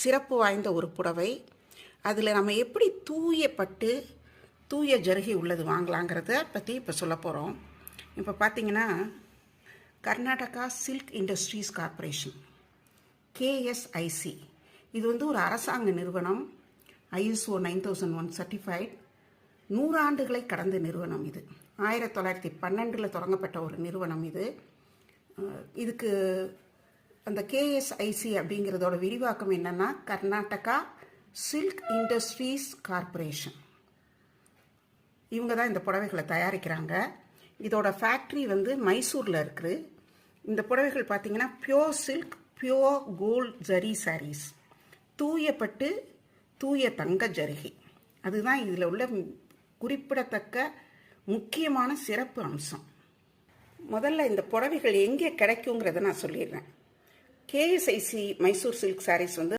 சிறப்பு வாய்ந்த ஒரு புடவை. அதில் நம்ம எப்படி தூய பட்டு தூய ஜருகி உள்ளது வாங்கலாங்கிறத பற்றி இப்போ சொல்ல போகிறோம் இப்போ பார்த்தீங்கன்னா Karnataka silk industries corporation KSIC இது வந்து ஒரு அரசாங்க நிறுவனம். ISO nine thousand one certified நூறாண்டுகளை கடந்த நிறுவனம் இது. ஆயிரத்தி தொள்ளாயிரத்தி பன்னெண்டில் தொடங்கப்பட்ட ஒரு நிறுவனம் இது. இதுக்கு அந்த கேஎஸ்ஐசி அப்படிங்கிறதோட விரிவாக்கம் என்னன்னா கர்நாடகா சில்க் இண்டஸ்ட்ரீஸ் கார்ப்பரேஷன் இவங்க தான் இந்த புடவைகளை தயாரிக்கிறாங்க. இதோட ஃபேக்ட்ரி வந்து மைசூரில் இருக்குது இந்த புடவைகள் பார்த்திங்கன்னா pure silk pure gold zari saris தூயப்பட்டு தூய தங்க ஜரிகை. அதுதான் இதில் உள்ள குறிப்பிடத்தக்க முக்கியமான சிறப்பு அம்சம். முதல்ல இந்த புடவைகள் எங்கே கிடைக்குங்கிறத நான் சொல்லிடுறேன். கேஎஸ்ஐசி மைசூர் சில்க் சாரீஸ் வந்து